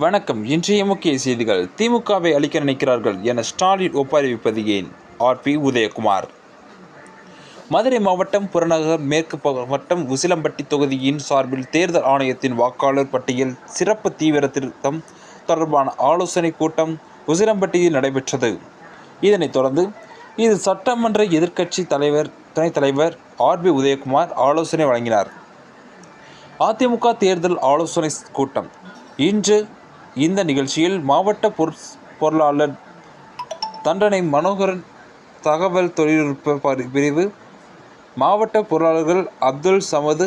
வணக்கம். இன்றைய முக்கிய செய்திகள். திமுகவை அளிக்க நினைக்கிறார்கள் என ஸ்டாலின் ஒப்பறிவிப்பது ஏன்? ஆர்பி உதயகுமார். மதுரை மாவட்டம் புறநகர் மேற்கு மாவட்டம் உசிலம்பட்டி தொகுதியின் சார்பில் தேர்தல் ஆணையத்தின் வாக்காளர் பட்டியல் சிறப்பு தீவிர திருத்தம் தொடர்பான ஆலோசனை கூட்டம் உசிலம்பட்டியில் நடைபெற்றது. இதனைத் தொடர்ந்து இது சட்டமன்ற எதிர்க்கட்சி தலைவர் துணைத் தலைவர் ஆர்பி உதயகுமார் ஆலோசனை வழங்கினார். அதிமுக தேர்தல் ஆலோசனை கூட்டம். இன்று இந்த நிகழ்ச்சியில் மாவட்ட பொற் பொருளாளர் தண்டனை மனோகரன் தகவல் தொழில்நுட்ப பரி- பிரிவு மாவட்ட பொருளாளர்கள் அப்துல் சமது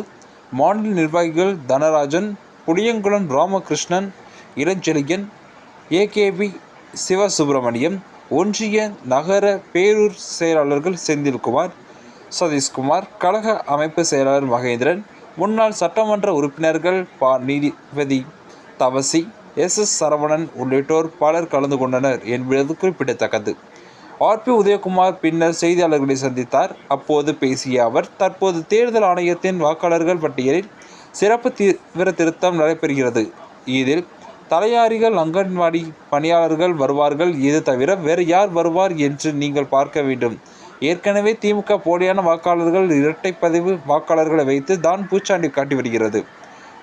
மாநில நிர்வாகிகள் தனராஜன் புளியங்குளம் ராமகிருஷ்ணன் இளஞ்செழியன் ஏகேபி சிவசுப்பிரமணியம் ஒன்றிய நகர பேரூர் செயலாளர்கள் செந்தில்குமார் சதீஷ்குமார் கழக அமைப்பு செயலாளர் மகேந்திரன் முன்னாள் சட்டமன்ற உறுப்பினர்கள் பா நீதிபதி தவசி எஸ் எஸ் சரவணன் உள்ளிட்டோர் பலர் கலந்து கொண்டனர் என்பது குறிப்பிடத்தக்கது. ஆர்பி உதயகுமார் பின்னர் செய்தியாளர்களை சந்தித்தார். அப்போது பேசிய அவர் தற்போது தேர்தல் ஆணையத்தின் வாக்காளர்கள் பட்டியலில் சிறப்பு தீவிர திருத்தம் நடைபெறுகிறது. இதில் தலையாரிகள் அங்கன்வாடி பணியாளர்கள் வருவார்கள். இது தவிர வேறு யார் வருவார் என்று நீங்கள் பார்க்க வேண்டும். ஏற்கனவே திமுக போலியான வாக்காளர்கள் இரட்டை பதிவு வாக்காளர்களை வைத்து தான் பூச்சாண்டி காட்டி வருகிறது.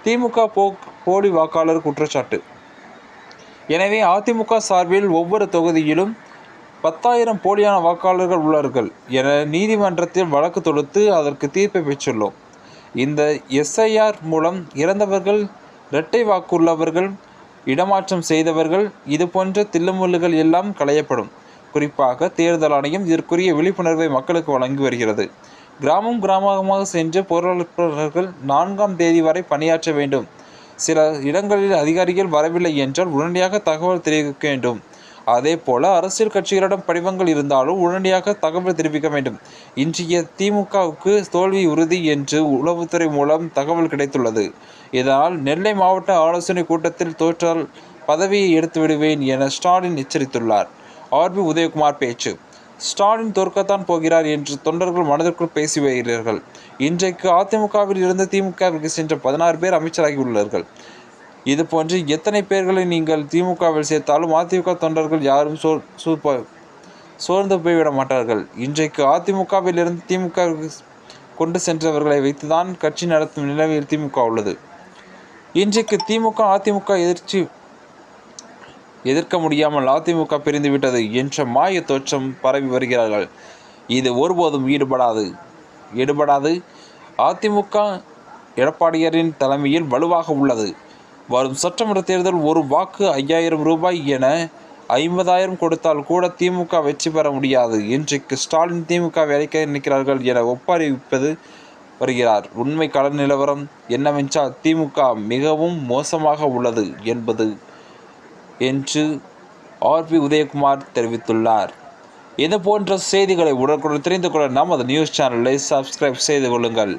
திமுக போ போலி வாக்காளர் குற்றச்சாட்டு எனவே அதிமுக சார்பில் ஒவ்வொரு தொகுதியிலும் பத்தாயிரம் போலியான வாக்காளர்கள் உள்ளார்கள் என நீதிமன்றத்தில் வழக்கு தொடுத்து அதற்கு தீர்ப்பை பெற்றுள்ளோம். இந்த எஸ்ஐஆர் மூலம் இறந்தவர்கள் இரட்டை வாக்குள்ளவர்கள் இடமாற்றம் செய்தவர்கள் இது போன்ற எல்லாம் களையப்படும். குறிப்பாக தேர்தல் ஆணையம் இதற்குரிய விழிப்புணர்வை மக்களுக்கு வழங்கி வருகிறது. கிராமம் கிராமமாக சென்று பொருளாளர்கள் நான்காம் தேதி வரை பணியாற்ற வேண்டும். சில இடங்களில் அதிகாரிகள் வரவில்லை என்றால் உடனடியாக தகவல் தெரிவிக்க வேண்டும். அதே போல அரசியல் கட்சிகளிடம் படிவங்கள் இருந்தாலும் உடனடியாக தகவல் தெரிவிக்க வேண்டும். இன்றைய திமுகவுக்கு தோல்வி உறுதி என்று உளவுத்துறை மூலம் தகவல் கிடைத்துள்ளது. இதனால் நெல்லை மாவட்ட ஆலோசனை கூட்டத்தில் தோற்றால் பதவியை எடுத்து விடுவேன் என ஸ்டாலின் எச்சரித்துள்ளார். ஆர்பி உதயகுமார் பேச்சு ஸ்டாலின் தோற்கத்தான் போகிறார் என்று தொண்டர்கள் மனதிற்குள் பேசி வருகிறார்கள். இன்றைக்கு அதிமுகவில் இருந்து திமுகவிற்கு சென்ற பதினாறு பேர் அமைச்சராகியுள்ளார்கள் இது போன்று எத்தனை பேர்களை நீங்கள் திமுகவில் சேர்த்தாலும் அதிமுக தொண்டர்கள் யாரும் சோ சூப்ப சோர்ந்து போய்விட மாட்டார்கள். இன்றைக்கு அதிமுகவில் இருந்து திமுகவிற்கு கொண்டு சென்றவர்களை வைத்துதான் கட்சி நடத்தும் நிலையில் திமுக உள்ளது. இன்றைக்கு திமுக அதிமுக எதிர்ச்சி எதிர்க்க முடியாமல் அதிமுக பிரிந்துவிட்டது என்ற மாய தோற்றம் பரவி வருகிறார்கள். இது ஒருபோதும் ஈடுபடாது. ஈடுபடாது. அதிமுக எடப்பாடியாரின் தலைமையில் வலுவாக உள்ளது. வரும் சட்டமன்ற தேர்தல் ஒரு வாக்கு ஐயாயிரம் ரூபாய் என ஐம்பதாயிரம் கொடுத்தால் கூட திமுக வெற்றி பெற முடியாது. இன்றைக்கு ஸ்டாலின் திமுக வேலைக்க நிற்கிறார்கள் என ஒப்பறிவிப்பது வருகிறார். உண்மை கடன் நிலவரம் என்னவென்றால் திமுக மிகவும் மோசமாக உள்ளது என்பது என்று ஆர்பி உதயகுமார் தெரிவித்துள்ளார். இது போன்ற செய்திகளை உடனுக்குடன் தெரிந்து கொள்ள நமது நியூஸ் சேனலை சப்ஸ்கிரைப் செய்து கொள்ளுங்கள்.